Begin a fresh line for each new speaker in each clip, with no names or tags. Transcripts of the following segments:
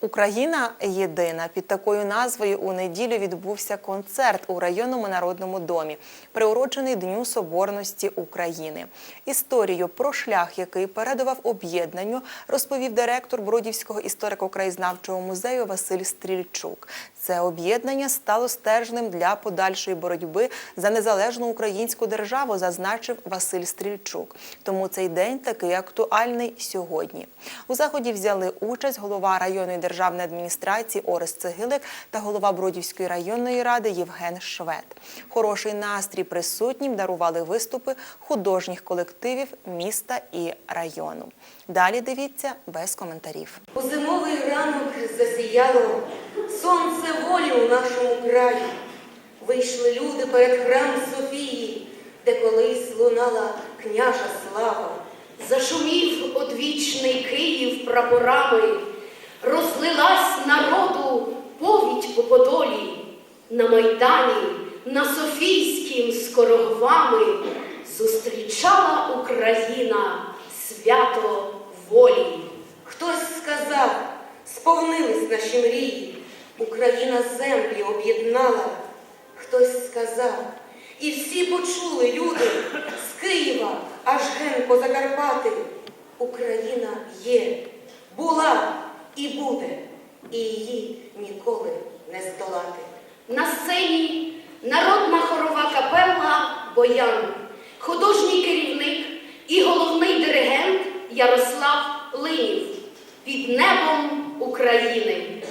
Україна єдина під такою назвою у неділю відбувся концерт у районному народному домі, приурочений Дню Соборності України. Історію про шлях, який передував об'єднанню, розповів директор Бродівського історико-краєзнавчого музею Василь Стрільчук. Це об'єднання стало стержнем для подальшої боротьби за незалежну українську державу, зазначив Василь Стрільчук. Тому цей день такий актуальний сьогодні. У заході взяли участь голова районної державної адміністрації Орес Цегилик та голова Бродівської районної ради Євген Швед. Хороший настрій присутнім дарували виступи художніх колективів міста і району. Далі дивіться без коментарів.
У зимовий ранок засіяло сонце волі у нашому краї. Вийшли люди перед храм Софії, де колись лунала княжа слава.
Зашумів одвічний Київ прапорами, розлилась народу повідь по подолі. На Майдані, на Софійськім скорогвами зустрічала Україна свято волі.
Хтось сказав, сповнились наші мрії, Україна землі об'єднала. Хтось сказав, і всі почули люди з Києва аж ген по Закарпати. Україна є, була і буде, і її ніколи не здолати.
На сцені народна хорова капелла Боян, художній керівник і головний диригент Ярослав Линів під небом України.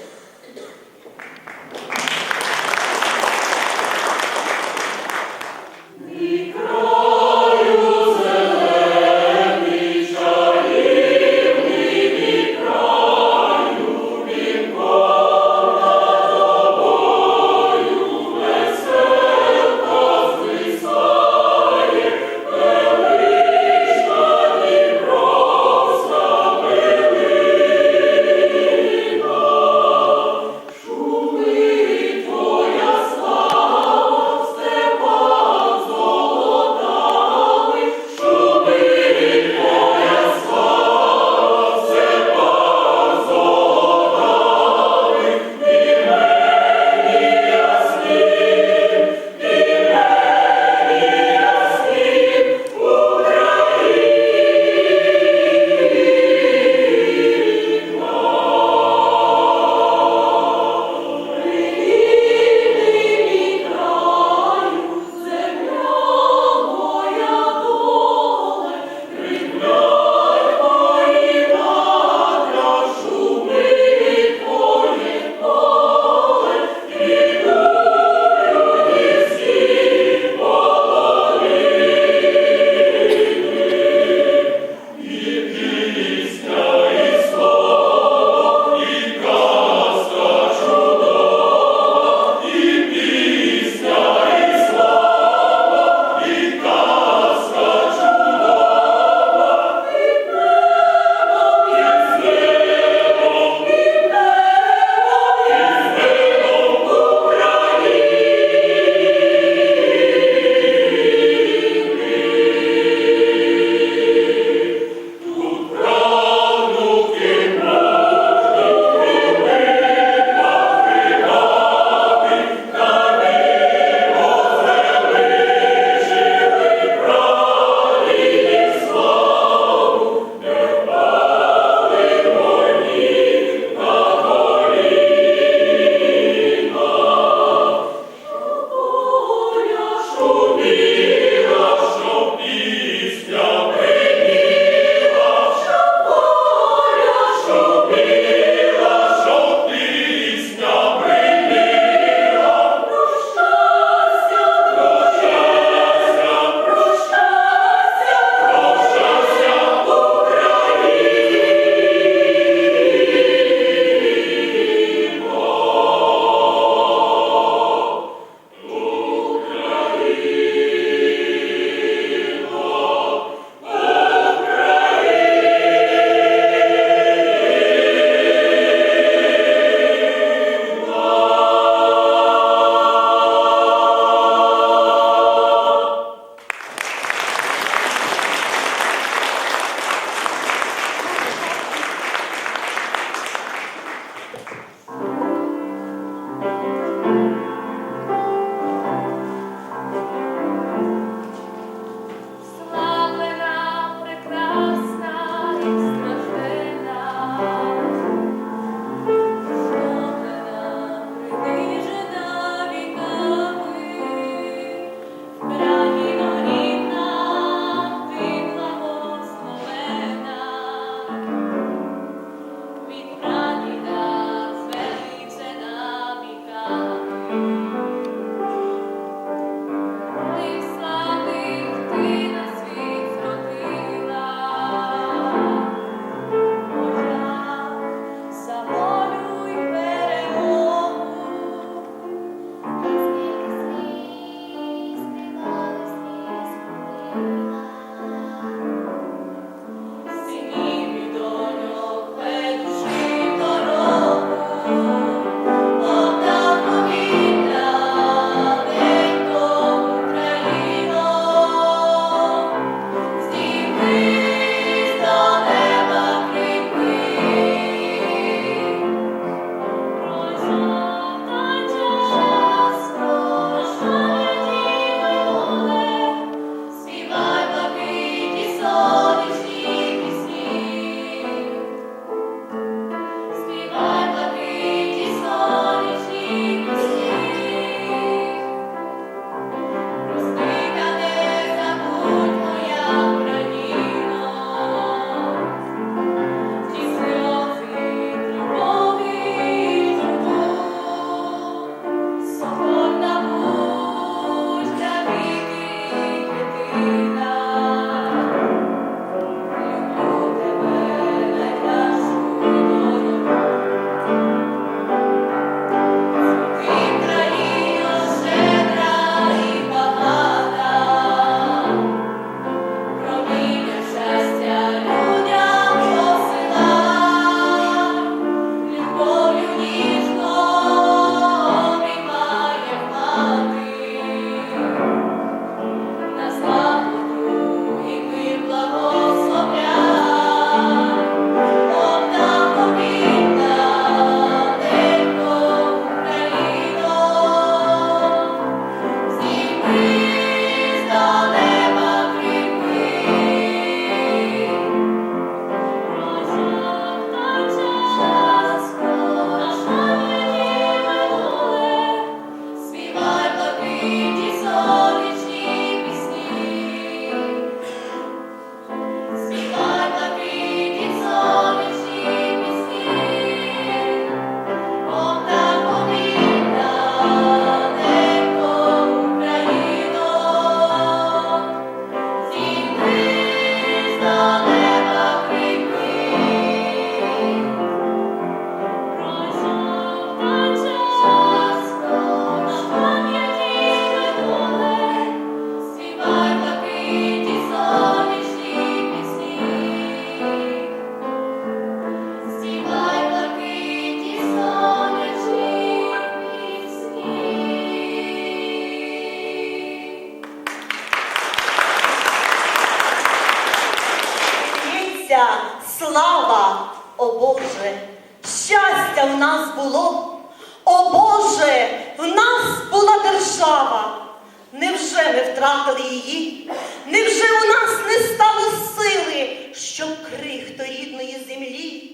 у нас було. О Боже, в нас була держава. Невже ми втратили її? Невже у нас не стало сили, щоб крихто рідної землі?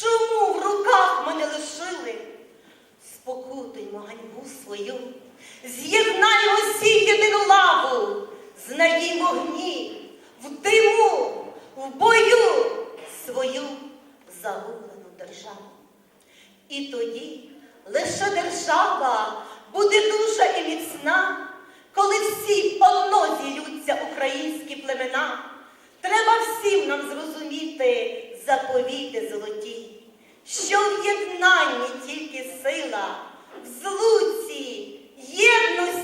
Чому в руках ми не лишили? Спокутаймо ганьбу свою, з'єднаймо всі єдину лаву, знаїм вогні, в диму, в бою свою загублену державу. І тоді лише держава буде дуже і міцна, коли всі одно ділються українські племена. Треба всім нам зрозуміти, заповіти золоті, що в єднанні тільки сила, в злуці, єдності.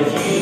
Lord Jesus.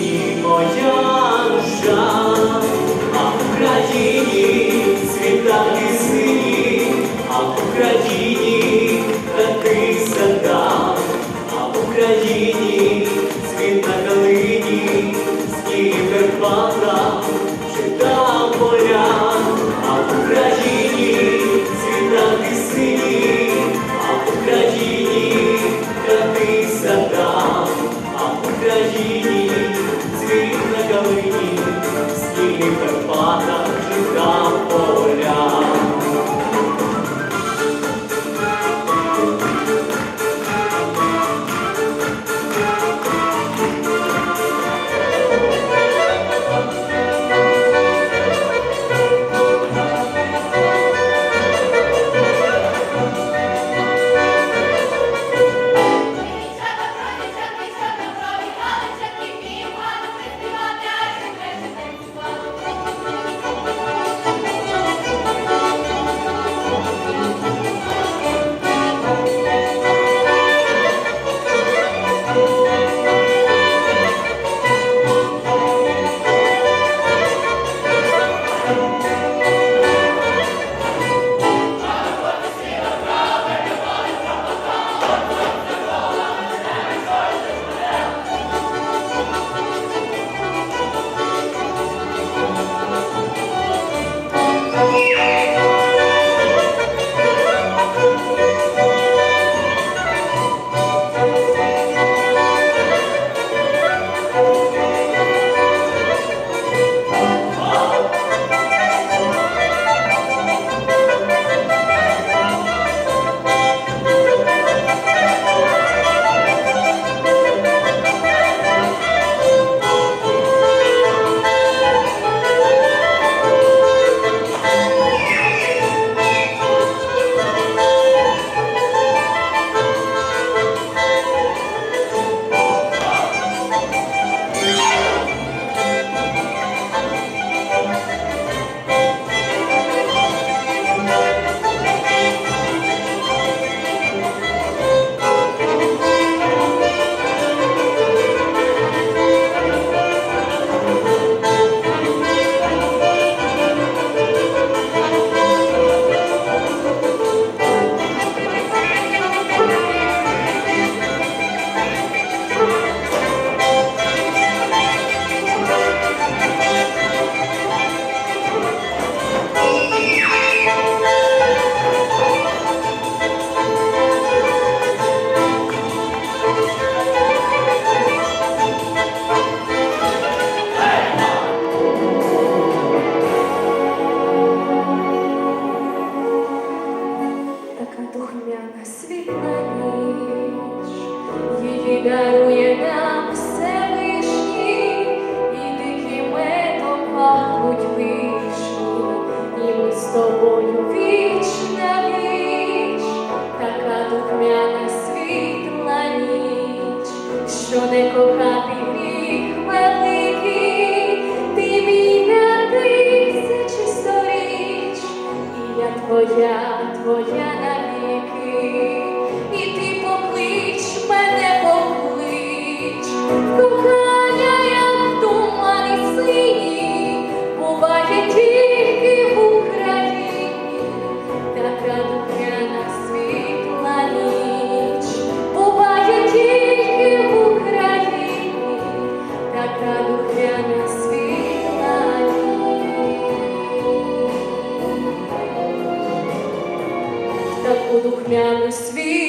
Таку духмяний світ